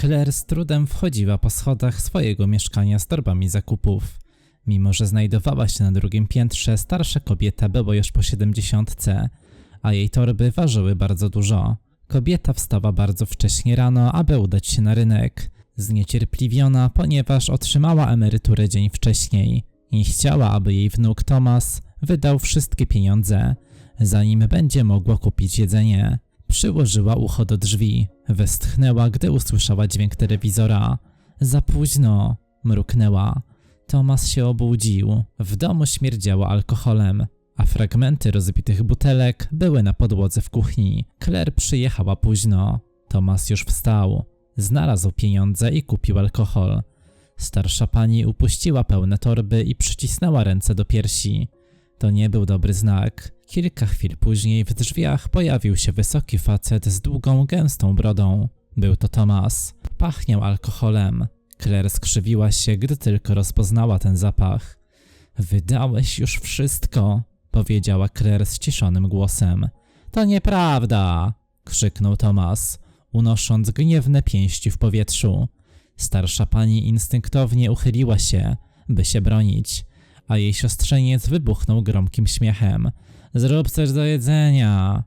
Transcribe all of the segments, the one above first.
Claire z trudem wchodziła po schodach swojego mieszkania z torbami zakupów. Mimo, że znajdowała się na drugim piętrze, starsza kobieta była już po siedemdziesiątce, a jej torby ważyły bardzo dużo. Kobieta wstała bardzo wcześnie rano, aby udać się na rynek. Zniecierpliwiona, ponieważ otrzymała emeryturę dzień wcześniej i chciała, aby jej wnuk Thomas wydał wszystkie pieniądze, zanim będzie mogła kupić jedzenie. Przyłożyła ucho do drzwi, westchnęła, gdy usłyszała dźwięk telewizora. Za późno, mruknęła. Tomas się obudził. W domu śmierdziało alkoholem, a fragmenty rozbitych butelek były na podłodze w kuchni. Claire przyjechała późno. Tomas już wstał. Znalazł pieniądze i kupił alkohol. Starsza pani upuściła pełne torby i przycisnęła ręce do piersi. To nie był dobry znak. Kilka chwil później w drzwiach pojawił się wysoki facet z długą, gęstą brodą. Był to Tomas. Pachniał alkoholem. Claire skrzywiła się, gdy tylko rozpoznała ten zapach. Wydałeś już wszystko, powiedziała Claire ściszonym głosem. To nieprawda, krzyknął Tomas, unosząc gniewne pięści w powietrzu. Starsza pani instynktownie uchyliła się, by się bronić, a jej siostrzeniec wybuchnął gromkim śmiechem. Zrób coś do jedzenia,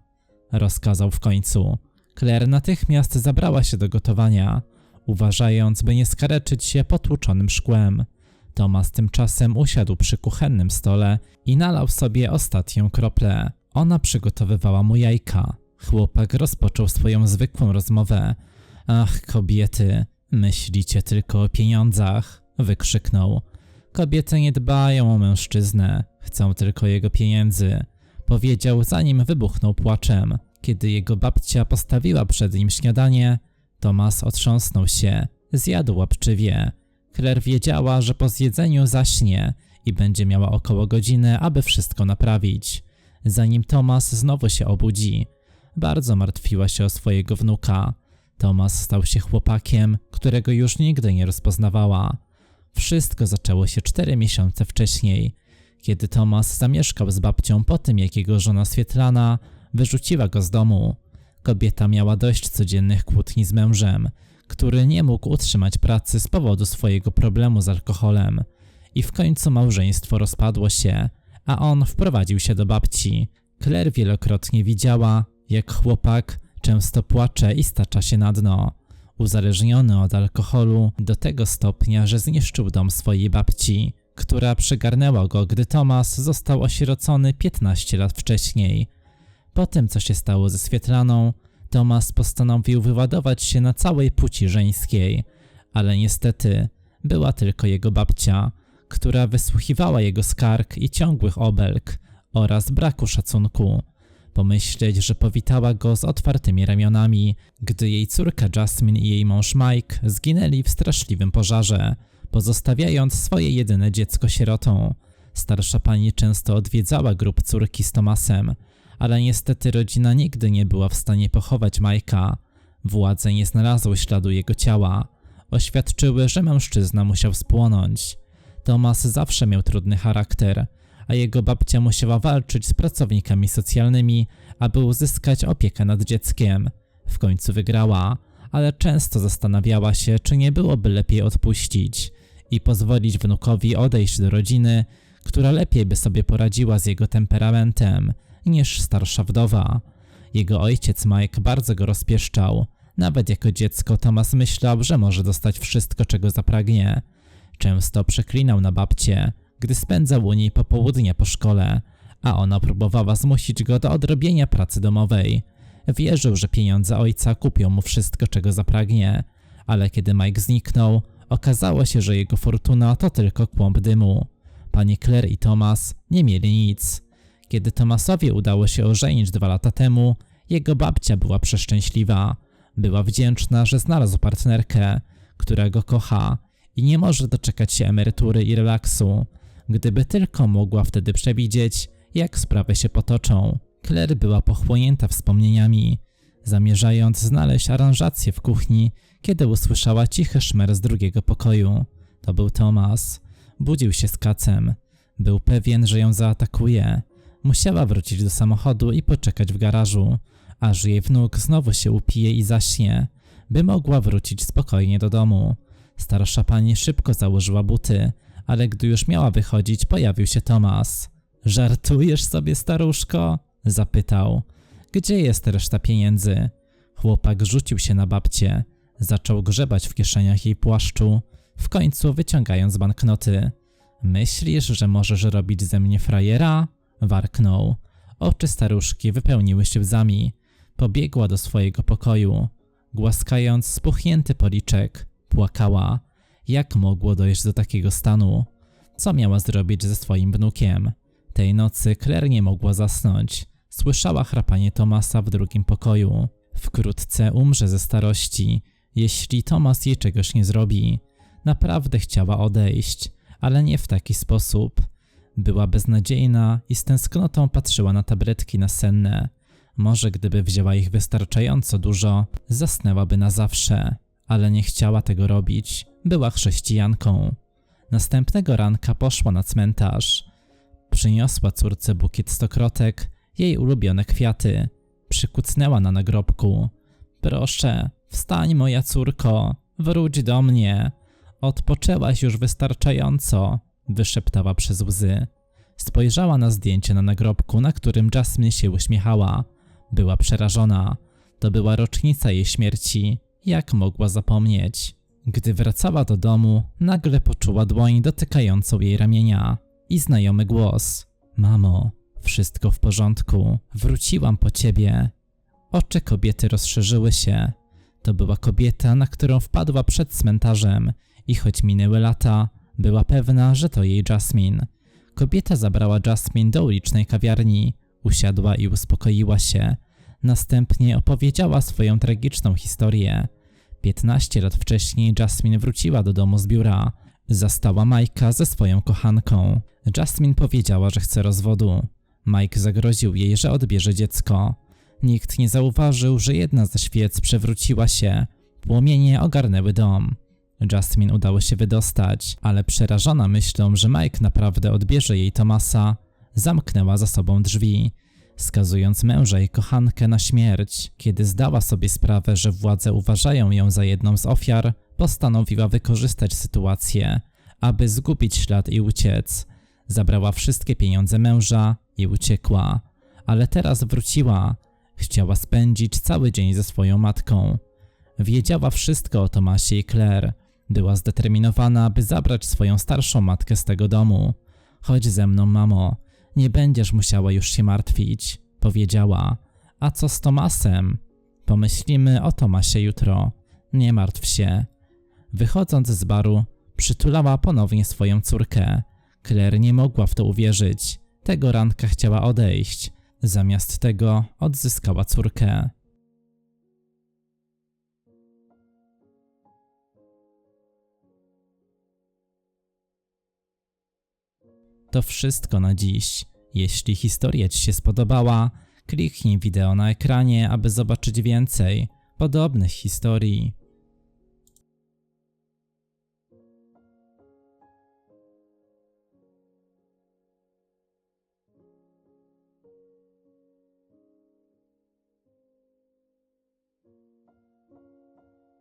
rozkazał w końcu. Claire natychmiast zabrała się do gotowania, uważając, by nie skareczyć się potłuczonym szkłem. Tomas tymczasem usiadł przy kuchennym stole i nalał sobie ostatnią kroplę. Ona przygotowywała mu jajka. Chłopak rozpoczął swoją zwykłą rozmowę. Ach, kobiety, myślicie tylko o pieniądzach, wykrzyknął. Kobiety nie dbają o mężczyznę, chcą tylko jego pieniędzy, powiedział zanim wybuchnął płaczem. Kiedy jego babcia postawiła przed nim śniadanie, Tomas otrząsnął się, zjadł łapczywie. Claire wiedziała, że po zjedzeniu zaśnie i będzie miała około godziny, aby wszystko naprawić. Zanim Tomas znowu się obudzi, bardzo martwiła się o swojego wnuka. Tomas stał się chłopakiem, którego już nigdy nie rozpoznawała. Wszystko zaczęło się cztery miesiące wcześniej, kiedy Tomas zamieszkał z babcią po tym, jak jego żona Swietlana wyrzuciła go z domu. Kobieta miała dość codziennych kłótni z mężem, który nie mógł utrzymać pracy z powodu swojego problemu z alkoholem. I w końcu małżeństwo rozpadło się, a on wprowadził się do babci. Claire wielokrotnie widziała, jak chłopak często płacze i stacza się na dno, uzależniony od alkoholu do tego stopnia, że zniszczył dom swojej babci, która przygarnęła go, gdy Tomas został osierocony 15 lat wcześniej. Po tym, co się stało ze Swietlaną, Tomas postanowił wyładować się na całej płci żeńskiej, ale niestety była tylko jego babcia, która wysłuchiwała jego skarg i ciągłych obelg oraz braku szacunku. Pomyśleć, że powitała go z otwartymi ramionami, gdy jej córka Jasmine i jej mąż Mike zginęli w straszliwym pożarze, pozostawiając swoje jedyne dziecko sierotą. Starsza pani często odwiedzała grób córki z Tomasem, ale niestety rodzina nigdy nie była w stanie pochować Majka. Władze nie znalazły śladu jego ciała. Oświadczyły, że mężczyzna musiał spłonąć. Tomas zawsze miał trudny charakter, a jego babcia musiała walczyć z pracownikami socjalnymi, aby uzyskać opiekę nad dzieckiem. W końcu wygrała, ale często zastanawiała się, czy nie byłoby lepiej odpuścić i pozwolić wnukowi odejść do rodziny, która lepiej by sobie poradziła z jego temperamentem niż starsza wdowa. Jego ojciec Mike bardzo go rozpieszczał. Nawet jako dziecko Thomas myślał, że może dostać wszystko, czego zapragnie. Często przeklinał na babcię, gdy spędzał u niej popołudnie po szkole, a ona próbowała zmusić go do odrobienia pracy domowej. Wierzył, że pieniądze ojca kupią mu wszystko, czego zapragnie, ale kiedy Mike zniknął, okazało się, że jego fortuna to tylko kłąb dymu. Pani Claire i Thomas nie mieli nic. Kiedy Tomasowi udało się ożenić dwa lata temu, jego babcia była przeszczęśliwa. Była wdzięczna, że znalazł partnerkę, która go kocha i nie może doczekać się emerytury i relaksu. Gdyby tylko mogła wtedy przewidzieć, jak sprawy się potoczą. Claire była pochłonięta wspomnieniami, zamierzając znaleźć aranżację w kuchni, kiedy usłyszała cichy szmer z drugiego pokoju. To był Tomas. Budził się z kacem. Był pewien, że ją zaatakuje. Musiała wrócić do samochodu i poczekać w garażu, aż jej wnuk znowu się upije i zaśnie. by mogła wrócić spokojnie do domu. Starsza pani szybko założyła buty, ale gdy już miała wychodzić, pojawił się Tomas. Żartujesz sobie, staruszko? zapytał. Gdzie jest reszta pieniędzy? Chłopak rzucił się na babcię. Zaczął grzebać w kieszeniach jej płaszczu, w końcu wyciągając banknoty. Myślisz, że możesz robić ze mnie frajera? Warknął. Oczy staruszki wypełniły się łzami. Pobiegła do swojego pokoju. Głaskając spuchnięty policzek, płakała. Jak mogło dojść do takiego stanu? Co miała zrobić ze swoim wnukiem? Tej nocy Claire nie mogła zasnąć. Słyszała chrapanie Tomasa w drugim pokoju. Wkrótce umrze ze starości, jeśli Tomas jej czegoś nie zrobi. Naprawdę chciała odejść, ale nie w taki sposób. Była beznadziejna i z tęsknotą patrzyła na tabletki nasenne. Może gdyby wzięła ich wystarczająco dużo, zasnęłaby na zawsze, ale nie chciała tego robić. Była chrześcijanką. Następnego ranka poszła na cmentarz. Przyniosła córce bukiet stokrotek, jej ulubione kwiaty. Przykucnęła na nagrobku. Proszę, wstań moja córko, wróć do mnie. Odpoczęłaś już wystarczająco, wyszeptała przez łzy. Spojrzała na zdjęcie na nagrobku, na którym Jasmine się uśmiechała. Była przerażona. To była rocznica jej śmierci. Jak mogła zapomnieć? Gdy wracała do domu, nagle poczuła dłoń dotykającą jej ramienia i znajomy głos. Mamo, wszystko w porządku, wróciłam po ciebie. Oczy kobiety rozszerzyły się. To była kobieta, na którą wpadła przed cmentarzem i choć minęły lata, była pewna, że to jej Jasmine. Kobieta zabrała Jasmine do ulicznej kawiarni, usiadła i uspokoiła się. Następnie opowiedziała swoją tragiczną historię. 15 lat wcześniej Jasmine wróciła do domu z biura. Zastała Majka ze swoją kochanką. Jasmine powiedziała, że chce rozwodu. Mike zagroził jej, że odbierze dziecko. Nikt nie zauważył, że jedna ze świec przewróciła się. Płomienie ogarnęły dom. Jasmine udało się wydostać, ale przerażona myślą, że Mike naprawdę odbierze jej Tomasa, zamknęła za sobą drzwi, skazując męża i kochankę na śmierć. Kiedy zdała sobie sprawę, że władze uważają ją za jedną z ofiar, postanowiła wykorzystać sytuację, aby zgubić ślad i uciec. Zabrała wszystkie pieniądze męża i uciekła, ale teraz wróciła. Chciała spędzić cały dzień ze swoją matką. Wiedziała wszystko o Tomasie i Claire. Była zdeterminowana, by zabrać swoją starszą matkę z tego domu. Chodź ze mną, mamo. Nie będziesz musiała już się martwić, powiedziała. A co z Tomasem? Pomyślimy o Tomasie jutro. Nie martw się. Wychodząc z baru, przytulała ponownie swoją córkę. Claire nie mogła w to uwierzyć. Tego ranka chciała odejść. Zamiast tego odzyskała córkę. To wszystko na dziś. Jeśli historia Ci się spodobała, kliknij wideo na ekranie, aby zobaczyć więcej podobnych historii.